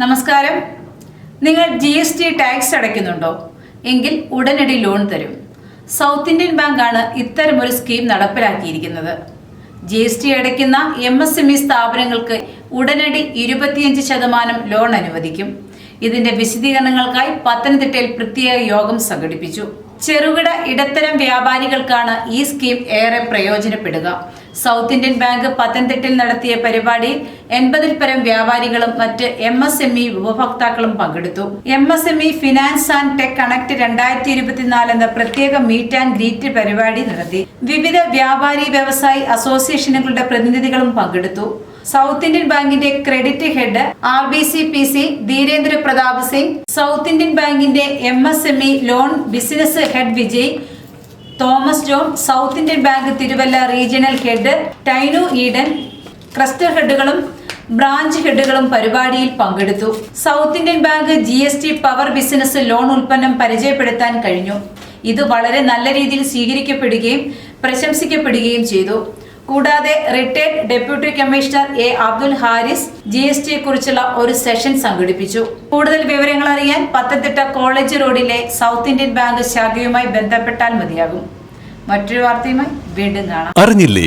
നമസ്കാരം. നിങ്ങൾ G S T tax അടയ്ക്കുന്നുണ്ടോ? എങ്കിൽ ഉടനടി ലോൺ തരും. സൗത്ത് ഇന്ത്യൻ ബാങ്കാണ് ഇത്തരമൊരു സ്കീം നടപ്പിലാക്കിയിരിക്കുന്നത്. ജി എസ് ടി അടയ്ക്കുന്ന എം എസ് എം ഇ സ്ഥാപനങ്ങൾക്ക് ഉടനടി ഇരുപത്തിയഞ്ച് ശതമാനം ലോൺ അനുവദിക്കും. ഇതിന്റെ വിശദീകരണങ്ങൾക്കായി പത്തനംതിട്ടയിൽ പ്രത്യേക യോഗം സംഘടിപ്പിച്ചു. ചെറുകിട ഇടത്തരം വ്യാപാരികൾക്കാണ് ഈ സ്കീം ഏറെ പ്രയോജനപ്പെടുക. സൗത്ത് ഇന്ത്യൻ ബാങ്ക് പത്തനംതിട്ടയിൽ നടത്തിയ പരിപാടിയിൽ എൺപതിൽ പരം വ്യാപാരികളും മറ്റ് എം എസ് എം ഇ ഉപഭോക്താക്കളും പങ്കെടുത്തു. M S M E finance and tech connect രണ്ടായിരത്തി ഇരുപത്തിനാല് എന്ന പ്രത്യേക മീറ്റ് ആൻഡ് ഗ്രീറ്റ് പരിപാടി നടത്തി. വിവിധ വ്യാപാരി വ്യവസായി അസോസിയേഷനുകളുടെ പ്രതിനിധികളും പങ്കെടുത്തു. സൗത്ത് ഇന്ത്യൻ ബാങ്കിന്റെ credit head R B C P C Dheerendra Pratap Singh south Indian ബാങ്കിന്റെ M S M E loan business head Vijay Thomas John south Indian bank Thiruvalla regional head Tinu Eden cluster ഹെഡുകളും branch ഹെഡുകളും പരിപാടിയിൽ പങ്കെടുത്തു. South Indian bank G S T power business loan ഉൽപ്പന്നം പരിചയപ്പെടുത്താൻ കഴിഞ്ഞു. ഇത് വളരെ നല്ല രീതിയിൽ സ്വീകരിക്കപ്പെടുകയും പ്രശംസിക്കപ്പെടുകയും ചെയ്തു. കൂടാതെ retired deputy commissioner A Abdul Haris G S ടിയെ കുറിച്ചുള്ള ഒരു സെഷൻ സംഘടിപ്പിച്ചു. കൂടുതൽ വിവരങ്ങൾ അറിയാൻ പത്തനംതിട്ട കോളേജ് റോഡിലെ സൗത്ത് ഇന്ത്യൻ ബാങ്ക് ശാഖയുമായി ബന്ധപ്പെട്ടാൽ മതിയാകും. മറ്റൊരു വാർത്തയുമായി വീണ്ടും കാണാം. അറിഞ്ഞില്ലേ?